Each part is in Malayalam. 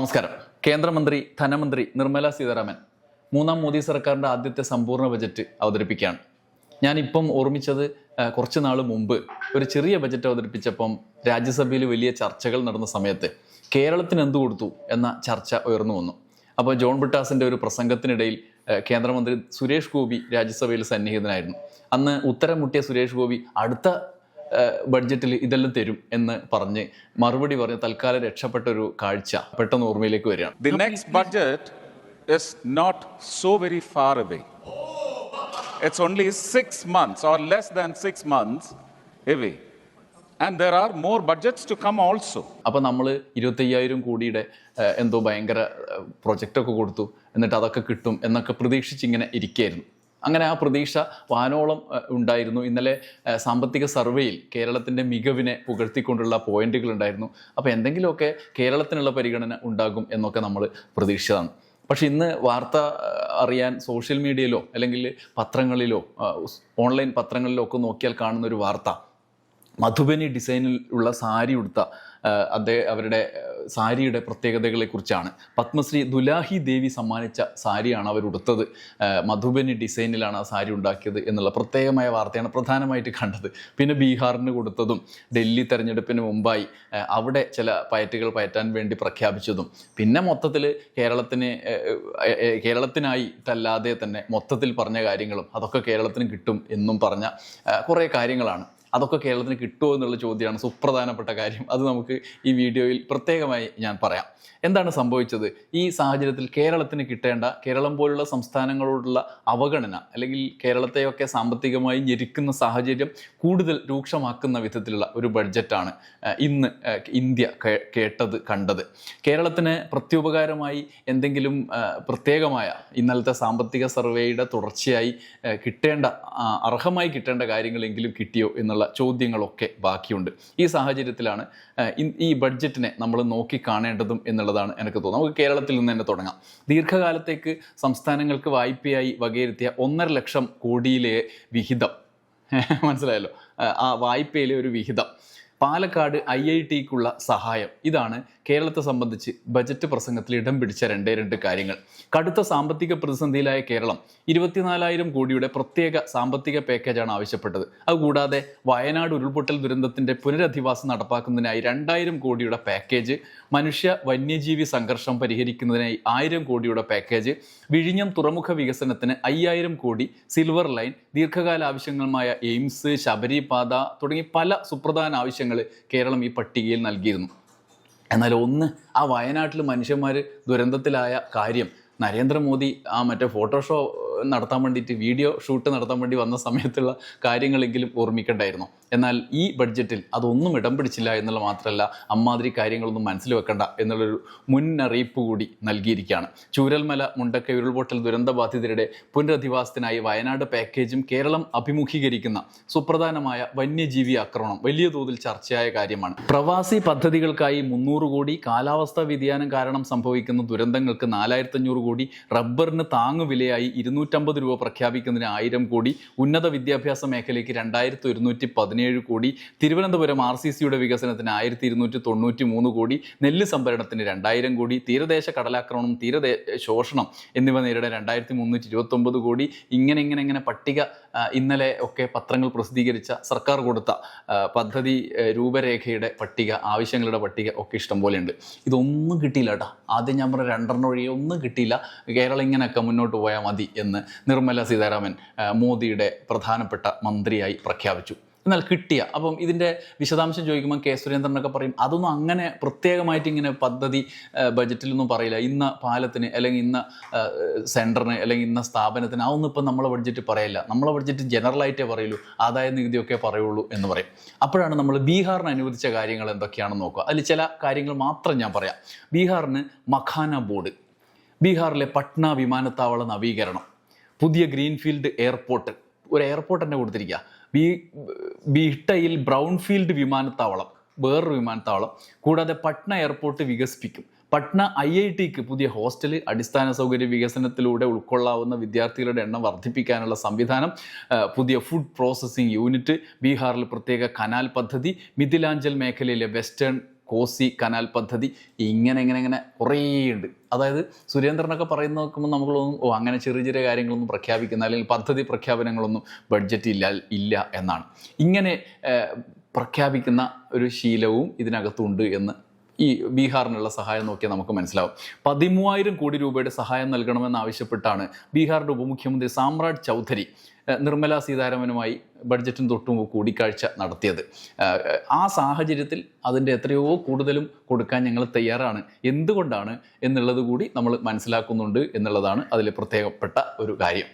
നമസ്കാരം. കേന്ദ്രമന്ത്രി ധനമന്ത്രി നിർമ്മല സീതാരാമൻ മൂന്നാം മോദി സർക്കാരിന്റെ ആദ്യത്തെ സമ്പൂർണ ബജറ്റ് അവതരിപ്പിക്കുകയാണ്. ഞാനിപ്പം ഓർമ്മിച്ചത് കുറച്ച് നാൾ മുമ്പ് ഒരു ചെറിയ ബജറ്റ് അവതരിപ്പിച്ചപ്പം രാജ്യസഭയിൽ വലിയ ചർച്ചകൾ നടന്ന സമയത്ത് കേരളത്തിന് എന്തു കൊടുത്തു എന്ന ചർച്ച ഉയർന്നു വന്നു. അപ്പോൾ ജോൺ ബിട്ടാസിന്റെ ഒരു പ്രസംഗത്തിനിടയിൽ കേന്ദ്രമന്ത്രി സുരേഷ് ഗോപി രാജ്യസഭയിൽ സന്നിഹിതനായിരുന്നു. അന്ന് ഉത്തരം മുട്ടിയ സുരേഷ് ഗോപി അടുത്ത ബഡ്ജറ്റിൽ ഇതെല്ലാം തരും എന്ന് പറഞ്ഞ് മറുപടി പറഞ്ഞ് തൽക്കാലം രക്ഷപ്പെട്ട ഒരു കാഴ്ച പെട്ടെന്ന് ഓർമ്മയിലേക്ക് വരികയാണ് the next budget is not so very far away it's only six months or less than six months away and there are more budgets to come also അപ്പോൾ നമ്മൾ ഇരുപത്തയ്യായിരം കോടിയുടെ എന്തോ ഭയങ്കര പ്രൊജക്റ്റൊക്കെ കൊടുത്തു. എന്നിട്ട് അതൊക്കെ കിട്ടും എന്നൊക്കെ പ്രതീക്ഷിച്ചിങ്ങനെ ഇരിക്കുകയായിരുന്നു അങ്ങനെ ആ പ്രതീക്ഷ വാനോളം ഉണ്ടായിരുന്നു. ഇന്നലെ സാമ്പത്തിക സർവേയിൽ കേരളത്തിന്റെ മികവിനെ പുകഴ്ത്തിക്കൊണ്ടുള്ള പോയിന്റുകൾ ഉണ്ടായിരുന്നു. അപ്പോൾ എന്തെങ്കിലുമൊക്കെ കേരളത്തിനുള്ള പരിഗണന ഉണ്ടാകും എന്നൊക്കെ നമ്മൾ പ്രതീക്ഷിച്ചതാണ്. പക്ഷെ ഇന്ന് വാർത്ത അറിയാൻ സോഷ്യൽ മീഡിയയിലോ അല്ലെങ്കിൽ പത്രങ്ങളിലോ ഓൺലൈൻ പത്രങ്ങളിലോ ഒക്കെ നോക്കിയാൽ കാണുന്ന ഒരു വാർത്ത മധുബനി ഡിസൈനിൽ ഉള്ള സാരി ഉടുത്ത അദ്ദേഹം അവരുടെ സാരിയുടെ പ്രത്യേകതകളെക്കുറിച്ചാണ്. പത്മശ്രീ ദുലാഹി ദേവി സമ്മാനിച്ച സാരിയാണ് അവർ ഉടുത്തത്. മധുബനി ഡിസൈനിലാണ് ആ സാരി ഉണ്ടാക്കിയത് എന്നുള്ള പ്രത്യേകമായ വാർത്തയാണ് പ്രധാനമായിട്ട് കണ്ടത്. പിന്നെ ബീഹാറിന് കൊടുത്തതും ഡൽഹി തെരഞ്ഞെടുപ്പിന് മുമ്പായി അവിടെ ചില പയറ്റുകൾ പയറ്റാൻ വേണ്ടി പ്രഖ്യാപിച്ചതും. പിന്നെ മൊത്തത്തിൽ കേരളത്തിന് കേരളത്തിനായി ആ, തന്നെ മൊത്തത്തിൽ പറഞ്ഞ കാര്യങ്ങളും അതൊക്കെ കേരളത്തിന് കിട്ടും എന്നും പറഞ്ഞ കുറേ കാര്യങ്ങളാണ്. അതൊക്കെ കേരളത്തിന് കിട്ടുമോ എന്നുള്ള ചോദ്യമാണ് സുപ്രധാനപ്പെട്ട കാര്യം. അത് നമുക്ക് ഈ വീഡിയോയിൽ പ്രത്യേകമായി ഞാൻ പറയാം. എന്താണ് സംഭവിച്ചത്? ഈ സാഹചര്യത്തിൽ കേരളത്തിന് കിട്ടേണ്ട കേരളം പോലുള്ള സംസ്ഥാനങ്ങളോടുള്ള അവഗണന അല്ലെങ്കിൽ കേരളത്തെയൊക്കെ സാമ്പത്തികമായി ഞെരിക്കുന്ന സാഹചര്യം കൂടുതൽ രൂക്ഷമാക്കുന്ന വിധത്തിലുള്ള ഒരു ബഡ്ജറ്റാണ് ഇന്ന് ഇന്ത്യ കേട്ടത് കണ്ടത്. കേരളത്തിന് പ്രത്യുപകാരമായി എന്തെങ്കിലും പ്രത്യേകമായ ഇന്നലത്തെ സാമ്പത്തിക സർവേയുടെ തുടർച്ചയായി കിട്ടേണ്ട അർഹമായി കിട്ടേണ്ട കാര്യങ്ങളെങ്കിലും കിട്ടിയോ എന്നുള്ള ചോദ്യങ്ങളൊക്കെ ബാക്കിയുണ്ട്. ഈ സാഹചര്യത്തിലാണ് ഈ ബഡ്ജറ്റിനെ നമ്മൾ നോക്കി കാണേണ്ടതും എന്നുള്ളതാണ് എനിക്ക് തോന്നുന്നത്. നമുക്ക് കേരളത്തിൽ നിന്ന് തന്നെ തുടങ്ങാം. ദീർഘകാലത്തേക്ക് സംസ്ഥാനങ്ങൾക്ക് വായ്പയായി വകയിരുത്തിയ ഒന്നര ലക്ഷം കോടിയിലെ വിഹിതം. മനസ്സിലായല്ലോ? ആ വായ്പയിലെ ഒരു വിഹിതം. പാലക്കാട് ഐ ഐ ടിക്കുള്ള സഹായം. ഇതാണ് കേരളത്തെ സംബന്ധിച്ച് ബജറ്റ് പ്രസംഗത്തിൽ ഇടം പിടിച്ച രണ്ടേ രണ്ട് കാര്യങ്ങൾ. കടുത്ത സാമ്പത്തിക പ്രതിസന്ധിയിലായ കേരളം ഇരുപത്തിനാലായിരം കോടിയുടെ പ്രത്യേക സാമ്പത്തിക പാക്കേജാണ് ആവശ്യപ്പെട്ടത്. അതുകൂടാതെ വയനാട് ഉരുൾപൊട്ടൽ ദുരന്തത്തിന്റെ പുനരധിവാസം നടപ്പാക്കുന്നതിനായി രണ്ടായിരം കോടിയുടെ പാക്കേജ് മനുഷ്യ വന്യജീവി സംഘർഷം പരിഹരിക്കുന്നതിനായി ആയിരം കോടിയുടെ പാക്കേജ് വിഴിഞ്ഞം തുറമുഖ വികസനത്തിന് അയ്യായിരം കോടി സിൽവർ ലൈൻ ദീർഘകാല ആവശ്യങ്ങളുമായ എയിംസ് ശബരിപാത തുടങ്ങി പല സുപ്രധാന ആവശ്യങ്ങൾ കേരളം ഈ പട്ടികയിൽ നൽകിയിരുന്നു. എന്നാൽ ഒന്ന് ആ വയനാട്ടിൽ മനുഷ്യന്മാർ ദുരന്തത്തിലായ കാര്യം. നരേന്ദ്രമോദി ആ മറ്റേ ഫോട്ടോഷോ നടത്താൻ വേണ്ടിയിട്ട് വീഡിയോ ഷൂട്ട് നടത്താൻ വേണ്ടി വന്ന സമയത്തുള്ള കാര്യങ്ങളെങ്കിലും ഓർമ്മിക്കേണ്ടായിരുന്നു. എന്നാൽ ഈ ബഡ്ജറ്റിൽ അതൊന്നും ഇടം പിടിച്ചില്ല എന്നുള്ള മാത്രമല്ല അമ്മാതിരി കാര്യങ്ങളൊന്നും മനസ്സിൽ വെക്കണ്ട എന്നുള്ളൊരു മുന്നറിയിപ്പ് കൂടി നൽകിയിരിക്കുകയാണ്. ചൂരൽമല മുണ്ടക്ക ഉരുൾപൊട്ടൽ ദുരന്തബാധിതരുടെ പുനരധിവാസത്തിനായി വയനാട് പാക്കേജും കേരളം അഭിമുഖീകരിക്കുന്ന സുപ്രധാനമായ വന്യജീവി ആക്രമണം വലിയ തോതിൽ ചർച്ചയായ കാര്യമാണ്. പ്രവാസി പദ്ധതികൾക്കായി മുന്നൂറ് കോടി കാലാവസ്ഥാ വ്യതിയാനം കാരണം സംഭവിക്കുന്ന ദുരന്തങ്ങൾക്ക് നാലായിരത്തി അഞ്ഞൂറ് കോടി റബ്ബറിന് താങ്ങുവിലയായി ഇരുന്നൂറ്റമ്പത് രൂപ പ്രഖ്യാപിക്കുന്നതിന് ആയിരം കോടി ഉന്നത വിദ്യാഭ്യാസ മേഖലയ്ക്ക് രണ്ടായിരത്തി ഒരുന്നൂറ്റി പതിനേഴ് കോടി തിരുവനന്തപുരം ആർ സി സിയുടെ വികസനത്തിന് ആയിരത്തി ഇരുന്നൂറ്റി തൊണ്ണൂറ്റി മൂന്ന് കോടി നെല്ല് സംഭരണത്തിന് രണ്ടായിരം കോടി തീരദേശ കടലാക്രമണം തീരദേ ശോഷണം എന്നിവ നേരിടാൻ രണ്ടായിരത്തി മുന്നൂറ്റി ഇരുപത്തൊമ്പത് കോടി. ഇങ്ങനെ ഇങ്ങനെ ഇങ്ങനെ പട്ടിക ഇന്നലെ ഒക്കെ പത്രങ്ങൾ പ്രസിദ്ധീകരിച്ച സർക്കാർ കൊടുത്ത പദ്ധതി രൂപരേഖയുടെ പട്ടിക ആവശ്യങ്ങളുടെ പട്ടിക ഒക്കെ ഇഷ്ടം പോലെയുണ്ട് ഇതൊന്നും കിട്ടിയില്ല കേട്ടോ. ആദ്യം ഞാൻ പറഞ്ഞ രണ്ടെണ്ണം ഒഴികെ ഒന്നും കിട്ടിയില്ല. കേരളം ഇങ്ങനെയൊക്കെ മുന്നോട്ട് പോയാൽ മതി എന്ന് നിർമ്മല സീതാരാമൻ മോദിയുടെ പ്രധാനപ്പെട്ട മന്ത്രിയായി പ്രഖ്യാപിച്ചു. എന്നാൽ കിട്ടിയ അപ്പം ഇതിന്റെ വിശദാംശം ചോദിക്കുമ്പോൾ കെ സുരേന്ദ്രനൊക്കെ പറയും അതൊന്നും അങ്ങനെ പ്രത്യേകമായിട്ട് ഇങ്ങനെ പദ്ധതി ബജറ്റിലൊന്നും പറയില്ല. ഇന്ന പാലത്തിന് അല്ലെങ്കിൽ ഇന്ന സെന്ററിന് അല്ലെങ്കിൽ ഇന്ന സ്ഥാപനത്തിന് അതൊന്നും ഇപ്പം നമ്മളെ ബഡ്ജറ്റ് പറയില്ല. നമ്മളെ ബഡ്ജറ്റ് ജനറലായിട്ടേ പറയുള്ളൂ ആദായ നികുതിയൊക്കെ പറയുള്ളൂ എന്ന് പറയും. അപ്പോഴാണ് നമ്മൾ ബീഹാറിന് അനുവദിച്ച കാര്യങ്ങൾ എന്തൊക്കെയാണെന്ന് നോക്കുക. അതിൽ ചില കാര്യങ്ങൾ മാത്രം ഞാൻ പറയാം. ബീഹാറിന് മഖാന ബോർഡ് ബീഹാറിലെ പട്ന വിമാനത്താവള നവീകരണം പുതിയ ഗ്രീൻഫീൽഡ് എയർപോർട്ട്. ഒരു എയർപോർട്ട് തന്നെ കൊടുത്തിരിക്കുക ബി ബിട്ടയിൽ ബ്രൗൺഫീൽഡ് വിമാനത്താവളം വേറൊരു വിമാനത്താവളം കൂടാതെ പട്ന എയർപോർട്ട് വികസിപ്പിക്കും. പട്ന ഐ ഐ ടിക്ക് പുതിയ ഹോസ്റ്റൽ അടിസ്ഥാന സൗകര്യ വികസനത്തിലൂടെ ഉൾക്കൊള്ളാവുന്ന വിദ്യാർത്ഥികളുടെ എണ്ണം വർദ്ധിപ്പിക്കാനുള്ള സംവിധാനം പുതിയ ഫുഡ് പ്രോസസ്സിംഗ് യൂണിറ്റ് ബീഹാറിൽ പ്രത്യേക കനാൽ പദ്ധതി മിഥിലാഞ്ചൽ മേഖലയിലെ വെസ്റ്റേൺ കോസി കനാൽ പദ്ധതി ഇങ്ങനെ ഇങ്ങനെ ഇങ്ങനെ കുറേ ഉണ്ട് അതായത് സുരേന്ദ്രനൊക്കെ പറയുന്ന നോക്കുമ്പോൾ നമ്മളൊന്നും ഓ അങ്ങനെ ചെറിയ ചെറിയ കാര്യങ്ങളൊന്നും പ്രഖ്യാപിക്കുന്ന അല്ലെങ്കിൽ പദ്ധതി പ്രഖ്യാപനങ്ങളൊന്നും ബഡ്ജറ്റ് ഇല്ല ഇല്ല എന്നാണ്. ഇങ്ങനെ പ്രഖ്യാപിക്കുന്ന ഒരു ശീലവും ഇതിനകത്തുണ്ട് എന്ന് ഈ ബീഹാറിനുള്ള സഹായം നോക്കിയാൽ നമുക്ക് മനസ്സിലാവും. പതിമൂവായിരം കോടി രൂപയുടെ സഹായം നൽകണമെന്ന് ആവശ്യപ്പെട്ടാണ് ബീഹാറിന്റെ ഉപമുഖ്യമന്ത്രി സാമ്രാട് ചൗധരി നിർമ്മല സീതാരാമനുമായി ബഡ്ജറ്റിന് തൊട്ടുമുമ്പ് കൂടിക്കാഴ്ച നടത്തിയത്. ആ സാഹചര്യത്തിൽ അതിന്റെ എത്രയോ കൂടുതലും കൊടുക്കാൻ ഞങ്ങൾ തയ്യാറാണ്. എന്തുകൊണ്ടാണ് എന്നുള്ളത് കൂടി നമ്മൾ മനസ്സിലാക്കുന്നുണ്ട് എന്നുള്ളതാണ് അതിൽ പ്രത്യേകപ്പെട്ട ഒരു കാര്യം.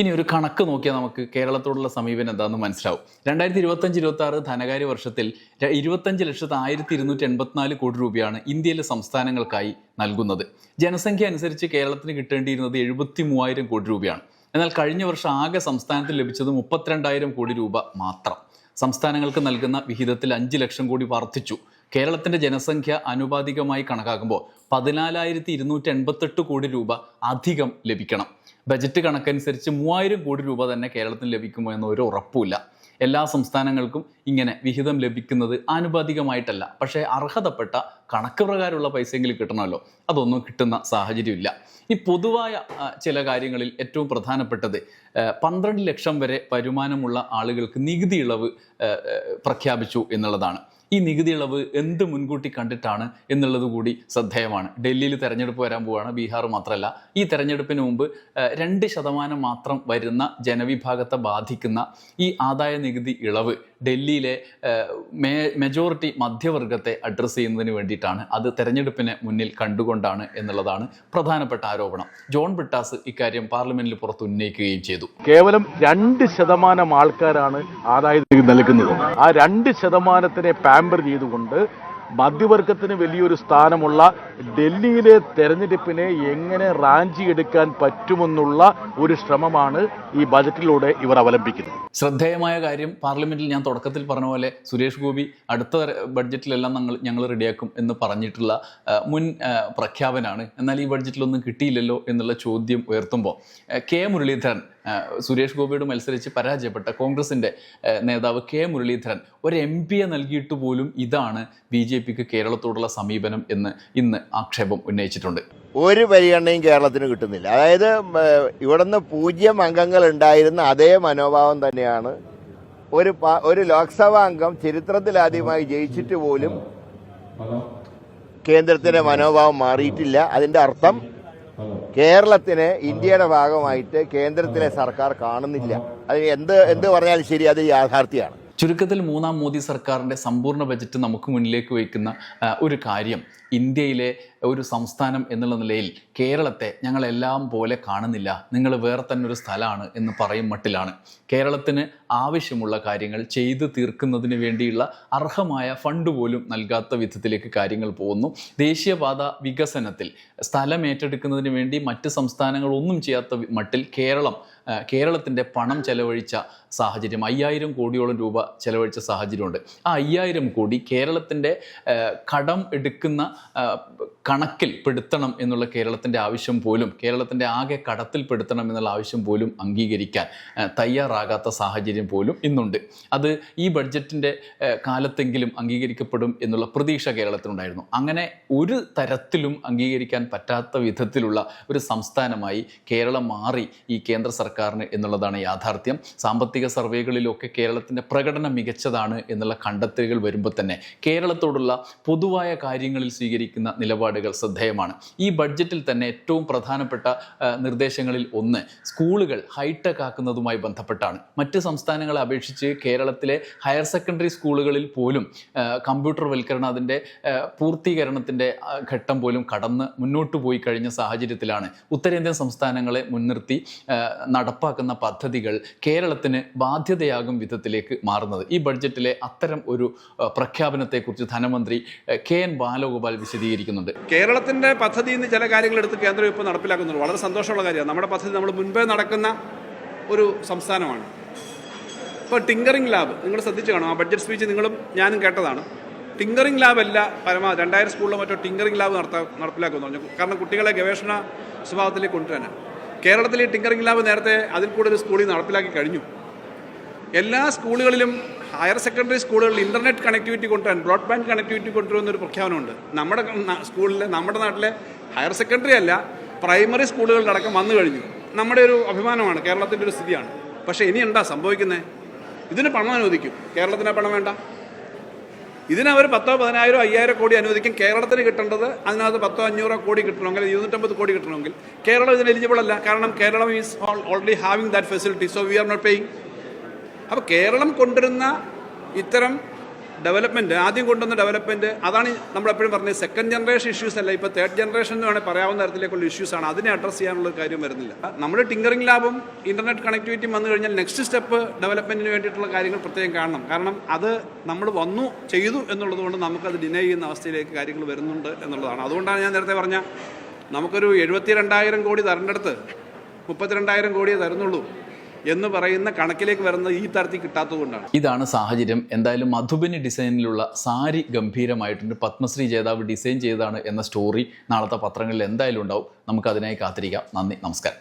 ഇനി ഒരു കണക്ക് നോക്കിയാൽ നമുക്ക് കേരളത്തോടുള്ള സമീപനം എന്താണെന്ന് മനസ്സിലാവും. രണ്ടായിരത്തി ഇരുപത്തഞ്ച് ഇരുപത്തി ആറ് ധനകാര്യ വർഷത്തിൽ ഇരുപത്തഞ്ച് ലക്ഷത്തി ആയിരത്തി ഇരുന്നൂറ്റി എൺപത്തിനാല് കോടി രൂപയാണ് ഇന്ത്യയിലെ സംസ്ഥാനങ്ങൾക്കായി നൽകുന്നത്. ജനസംഖ്യ അനുസരിച്ച് കേരളത്തിന് കിട്ടേണ്ടിയിരുന്നത് എഴുപത്തി മൂവായിരം കോടി രൂപയാണ്. എന്നാൽ കഴിഞ്ഞ വർഷം ആകെ സംസ്ഥാനത്തിൽ ലഭിച്ചത് മുപ്പത്തിരണ്ടായിരം കോടി രൂപ മാത്രം. സംസ്ഥാനങ്ങൾക്ക് നൽകുന്ന വിഹിതത്തിൽ അഞ്ച് ലക്ഷം കോടി വർദ്ധിച്ചു. കേരളത്തിന്റെ ജനസംഖ്യ അനുപാതികമായി കണക്കാക്കുമ്പോൾ പതിനാലായിരത്തി ഇരുന്നൂറ്റി എൺപത്തെട്ട് കോടി രൂപ അധികം ലഭിക്കണം. ബജറ്റ് കണക്കനുസരിച്ച് മൂവായിരം കോടി രൂപ തന്നെ കേരളത്തിന് ലഭിക്കുമോ എന്ന ഒരു ഉറപ്പുമില്ല. എല്ലാ സംസ്ഥാനങ്ങൾക്കും ഇങ്ങനെ വിഹിതം ലഭിക്കുന്നത് ആനുപാതികമായിട്ടല്ല. പക്ഷേ അർഹതപ്പെട്ട കണക്ക് പ്രകാരമുള്ള പൈസയെങ്കിലും കിട്ടണമല്ലോ. അതൊന്നും കിട്ടുന്ന സാഹചര്യമില്ല. ഈ പൊതുവായ ചില കാര്യങ്ങളിൽ ഏറ്റവും പ്രധാനപ്പെട്ടത് പന്ത്രണ്ട് ലക്ഷം വരെ വരുമാനമുള്ള ആളുകൾക്ക് നികുതി ഇളവ് പ്രഖ്യാപിച്ചു എന്നുള്ളതാണ്. ഈ നികുതി ഇളവ് എന്ത് മുൻകൂട്ടി കണ്ടിട്ടാണ് എന്നുള്ളത് കൂടി ശ്രദ്ധേയമാണ്. ഡൽഹിയിൽ തെരഞ്ഞെടുപ്പ് വരാൻ പോവുകയാണ് ബീഹാർ മാത്രമല്ല ഈ തെരഞ്ഞെടുപ്പിന് മുമ്പ് രണ്ട് ശതമാനം മാത്രം വരുന്ന ജനവിഭാഗത്തെ ബാധിക്കുന്ന ഈ ആദായ നികുതി ഇളവ് ഡൽഹിയിലെ മേ മെജോറിറ്റി മധ്യവർഗത്തെ അഡ്രസ്സ് ചെയ്യുന്നതിന് വേണ്ടിയിട്ടാണ്. അത് തെരഞ്ഞെടുപ്പിന് മുന്നിൽ കണ്ടുകൊണ്ടാണ് എന്നുള്ളതാണ് പ്രധാനപ്പെട്ട ആരോപണം. ജോൺ ബിട്ടാസ് ഇക്കാര്യം പാർലമെന്റിൽ പുറത്ത് ഉന്നയിക്കുകയും ചെയ്തു. കേവലം രണ്ട് ശതമാനം ആൾക്കാരാണ് ആദായ നികുതി നൽകുന്നത്. ആ രണ്ട് ശതമാനത്തിനെ പാമ്പർ ചെയ്തുകൊണ്ട് മധ്യവർഗത്തിന് വലിയൊരു സ്ഥാനമുള്ള ഡൽഹിയിലെ തെരഞ്ഞെടുപ്പിനെ എങ്ങനെ റാഞ്ചി എടുക്കാൻ പറ്റുമെന്നുള്ള ഒരു ശ്രമമാണ് ഈ ബജറ്റിലൂടെ ഇവർ അവലംബിക്കുന്നത്. ശ്രദ്ധേയമായ കാര്യം പാർലമെന്റിൽ ഞാൻ തുടക്കത്തിൽ പറഞ്ഞ പോലെ സുരേഷ് ഗോപി അടുത്ത ബഡ്ജറ്റിലെല്ലാം ഞങ്ങൾ ഞങ്ങൾ റെഡിയാക്കും എന്ന് പറഞ്ഞിട്ടുള്ള മുൻ പ്രഖ്യാപനമാണ് എന്നാൽ ഈ ബഡ്ജറ്റിലൊന്നും കിട്ടിയില്ലല്ലോ എന്നുള്ള ചോദ്യം ഉയർത്തുമ്പോൾ കെ മുരളീധരൻ സുരേഷ് ഗോപിയോട് മത്സരിച്ച് പരാജയപ്പെട്ട കോൺഗ്രസിന്റെ നേതാവ് കെ മുരളീധരൻ ഒരു എം പിയെ നൽകിയിട്ട് പോലും ഇതാണ് ബി ജെ പിക്ക് കേരളത്തോടുള്ള സമീപനം എന്ന് ഇന്ന് ആക്ഷേപം ഉന്നയിച്ചിട്ടുണ്ട്. ഒരു പരിഗണനയും കേരളത്തിന് കിട്ടുന്നില്ല. അതായത് ഇവിടുന്ന് പൂജ്യം അംഗങ്ങൾ ഉണ്ടായിരുന്ന അതേ മനോഭാവം തന്നെയാണ് ഒരു ഒരു ലോക്സഭാ അംഗം ചരിത്രത്തിലാദ്യമായി ജയിച്ചിട്ട് പോലും കേന്ദ്രത്തിന്റെ മനോഭാവം മാറിയിട്ടില്ല. അതിന്റെ അർത്ഥം കേരളത്തിന് ഇന്ത്യയുടെ ഭാഗമായിട്ട് കേന്ദ്രത്തിലെ സർക്കാർ കാണുന്നില്ല. അത് എന്ത് എന്ത് പറഞ്ഞാലും ശരി അത് യാഥാർത്ഥ്യമാണ്. ചുരുക്കത്തിൽ മൂന്നാം മോദി സർക്കാരിന്റെ സമ്പൂർണ ബജറ്റ് നമുക്ക് മുന്നിലേക്ക് വയ്ക്കുന്ന ഒരു കാര്യം. ഇന്ത്യയിലെ ഒരു സംസ്ഥാനം എന്നുള്ള നിലയിൽ കേരളത്തെ ഞങ്ങളെല്ലാം പോലെ കാണുന്നില്ല. നിങ്ങൾ വേറെ തന്നെ ഒരു സ്ഥലമാണ് എന്ന് പറയും മട്ടിലാണ്. കേരളത്തിന് ആവശ്യമുള്ള കാര്യങ്ങൾ ചെയ്തു തീർക്കുന്നതിന് വേണ്ടിയുള്ള അർഹമായ ഫണ്ട് പോലും നൽകാത്ത വിധത്തിലേക്ക് കാര്യങ്ങൾ പോകുന്നു. ദേശീയപാത വികസനത്തിൽ സ്ഥലം ഏറ്റെടുക്കുന്നതിന് വേണ്ടി മറ്റ് സംസ്ഥാനങ്ങൾ ഒന്നും ചെയ്യാത്ത മട്ടിൽ കേരളം കേരളത്തിന്റെ പണം ചെലവഴിച്ച സാഹചര്യം അയ്യായിരം കോടിയോളം രൂപ ചെലവഴിച്ച സാഹചര്യമുണ്ട്. ആ അയ്യായിരം കോടി കേരളത്തിന്റെ കടം എടുക്കുന്ന കണക്കിൽ പെടുത്തണം എന്നുള്ള കേരളത്തിന്റെ ആവശ്യം പോലും കേരളത്തിന്റെ ആകെ കടത്തിൽ പെടുത്തണം എന്നുള്ള ആവശ്യം പോലും അംഗീകരിക്കാൻ തയ്യാറാകാത്ത സാഹചര്യം പോലും ഇന്നുണ്ട്. അത് ഈ ബഡ്ജറ്റിന്റെ കാലത്തെങ്കിലും അംഗീകരിക്കപ്പെടും എന്നുള്ള പ്രതീക്ഷ കേരളത്തിനുണ്ടായിരുന്നു. അങ്ങനെ ഒരു തരത്തിലും അംഗീകരിക്കാൻ പറ്റാത്ത വിധത്തിലുള്ള ഒരു സംസ്ഥാനമായി കേരളം മാറി ഈ കേന്ദ്ര സർക്കാരിന് എന്നുള്ളതാണ് യാഥാർത്ഥ്യം. സാമ്പത്തിക സർവേകളിലൊക്കെ കേരളത്തിന്റെ പ്രകടനം മികച്ചതാണ് എന്നുള്ള കണ്ടെത്തലുകൾ വരുമ്പോൾ തന്നെ കേരളത്തോടുള്ള പൊതുവായ കാര്യങ്ങളിൽ സ്വീകരിക്കുന്ന നിലപാടുകൾ ശ്രദ്ധേയമാണ്. ഈ ബഡ്ജറ്റിൽ തന്നെ ഏറ്റവും പ്രധാനപ്പെട്ട നിർദ്ദേശങ്ങളിൽ ഒന്ന് സ്കൂളുകൾ ഹൈടെക് ആക്കുന്നതുമായി ബന്ധപ്പെട്ടാണ്. മറ്റ് സംസ്ഥാനങ്ങളെ അപേക്ഷിച്ച് കേരളത്തിലെ ഹയർ സെക്കൻഡറി സ്കൂളുകളിൽ പോലും കമ്പ്യൂട്ടർ വൽക്കരണം അതിന്റെ പൂർത്തീകരണത്തിന്റെ ഘട്ടം പോലും കടന്ന് മുന്നോട്ട് പോയി കഴിഞ്ഞ സാഹചര്യത്തിലാണ്. ഉത്തരേന്ത്യൻ സംസ്ഥാനങ്ങളെ മുൻനിർത്തി നടപ്പാക്കുന്ന പദ്ധതികൾ കേരളത്തിന് ബാധ്യതയാകും വിധത്തിലേക്ക് മാറുന്നത്. ഈ ബഡ്ജറ്റിലെ അത്തരം ഒരു പ്രഖ്യാപനത്തെക്കുറിച്ച് ധനമന്ത്രി കെ എൻ ബാലഗോപാൽ വിശദീകരിക്കുന്നുണ്ട്. കേരളത്തിന്റെ പദ്ധതിയിൽ നിന്ന് ചില കാര്യങ്ങൾ എടുത്ത് കേന്ദ്രം ഇപ്പോൾ നടപ്പിലാക്കുന്നുള്ളൂ. വളരെ സന്തോഷമുള്ള കാര്യമാണ്. നമ്മുടെ പദ്ധതി നമ്മൾ മുൻപേ നടക്കുന്ന ഒരു സംസ്ഥാനമാണ്. ഇപ്പോൾ ടിങ്കറിംഗ് ലാബ് നിങ്ങൾ ശ്രദ്ധിച്ചു കാണും. ആ ബഡ്ജറ്റ് സ്പീച്ച് നിങ്ങളും ഞാനും കേട്ടതാണ്. ടിങ്കറിംഗ് ലാബ് അല്ല പരമാവധി രണ്ടായിരം സ്കൂളിലോ മറ്റോ ടിങ്കറിംഗ് ലാബ് നടത്താ നടപ്പിലാക്കുമെന്ന് പറഞ്ഞു. കാരണം കുട്ടികളെ ഗവേഷണ സ്വഭാവത്തിലേക്ക് കൊണ്ടുവരാൻ. കേരളത്തിൽ ഈ ടിങ്കറിംഗ് ലാബ് നേരത്തെ അതിൽ കൂടെ ഒരു സ്കൂളിൽ നടപ്പിലാക്കി കഴിഞ്ഞു. എല്ലാ സ്കൂളുകളിലും ഹയർ സെക്കൻഡറി സ്കൂളുകളിൽ ഇന്റർനെറ്റ് കണക്ടിവിറ്റി കൊണ്ടുവരാൻ ബ്രോഡ്ബാൻഡ് കണക്ടിവിറ്റി കൊണ്ടുവരുന്ന ഒരു പ്രഖ്യാപനമുണ്ട്. നമ്മുടെ സ്കൂളിലെ നമ്മുടെ നാട്ടിലെ ഹയർ സെക്കൻഡറി അല്ല പ്രൈമറി സ്കൂളുകളിലടക്കം വന്നു കഴിഞ്ഞു. നമ്മുടെ ഒരു അഭിമാനമാണ് കേരളത്തിന്റെ ഒരു സ്ഥിതിയാണ്. പക്ഷേ ഇനി എന്താ സംഭവിക്കുന്നത് ഇതിന് പണം അനുവദിക്കും. കേരളത്തിന് പണം വേണ്ട. ഇതിനവർ പത്തോ പതിനായിരം അയ്യായിരം കോടി അനുവദിക്കും. കേരളത്തിന് കിട്ടേണ്ടത് അതിനകത്ത് പത്തോ അഞ്ഞൂറോ കോടി കിട്ടണമെങ്കിൽ ഇരുന്നൂറ്റമ്പത് കോടി കിട്ടണമെങ്കിൽ കേരളം ഇതിന് എലിജിബിൾ അല്ല. കാരണം Keralam is already having that facility so we are not paying അപ്പോൾ കേരളം കൊണ്ടുവരുന്ന ഇത്തരം ഡെവലപ്മെന്റ് ആദ്യം കൊണ്ടുവന്ന ഡെവലപ്മെന്റ് അതാണ് നമ്മളെപ്പോഴും പറഞ്ഞത് സെക്കൻഡ് ജനറേഷൻ ഇഷ്യൂസ് അല്ല ഇപ്പോൾ തേർഡ് ജനറേഷൻ എന്ന് വേണമെങ്കിൽ പറയാവുന്ന തരത്തിലേക്കുള്ള ഇഷ്യൂസാണ് അതിനെ അഡ്രസ്സ് ചെയ്യാനുള്ള കാര്യം വരുന്നില്ല. നമ്മുടെ ടിങ്കറിംഗ് ലാബും ഇന്റർനെറ്റ് കണക്ടിവിറ്റിയും വന്നു കഴിഞ്ഞാൽ നെക്സ്റ്റ് സ്റ്റെപ്പ് ഡെവലപ്മെന്റിന് വേണ്ടിയിട്ടുള്ള കാര്യങ്ങൾ പ്രത്യേകം കാണണം. കാരണം അത് നമ്മൾ വന്നു ചെയ്തു എന്നുള്ളതുകൊണ്ട് നമുക്കത് ഡിനൈ ചെയ്യുന്ന അവസ്ഥയിലേക്ക് കാര്യങ്ങൾ വരുന്നുണ്ട് എന്നുള്ളതാണ്. അതുകൊണ്ടാണ് ഞാൻ നേരത്തെ പറഞ്ഞ നമുക്കൊരു എഴുപത്തി രണ്ടായിരം കോടി തരേണ്ടടുത്ത് മുപ്പത്തിരണ്ടായിരം കോടിയേ തരുന്നുള്ളൂ. എന്ന് പറയുന്ന കണക്കിലേക്ക് വരുന്നത് ഈ തരത്തിൽ കിട്ടാത്തത് കൊണ്ടാണ്. ഇതാണ് സാഹചര്യം. എന്തായാലും മധുബനി ഡിസൈനിലുള്ള സാരി ഗംഭീരമായിട്ടുണ്ട്. പത്മശ്രീ ജേതാവ് ഡിസൈൻ ചെയ്തതാണ് എന്ന സ്റ്റോറി നാളത്തെ പത്രങ്ങളിൽ എന്തായാലും ഉണ്ടാവും. നമുക്ക് അതിനായി കാത്തിരിക്കാം. നന്ദി. നമസ്കാരം.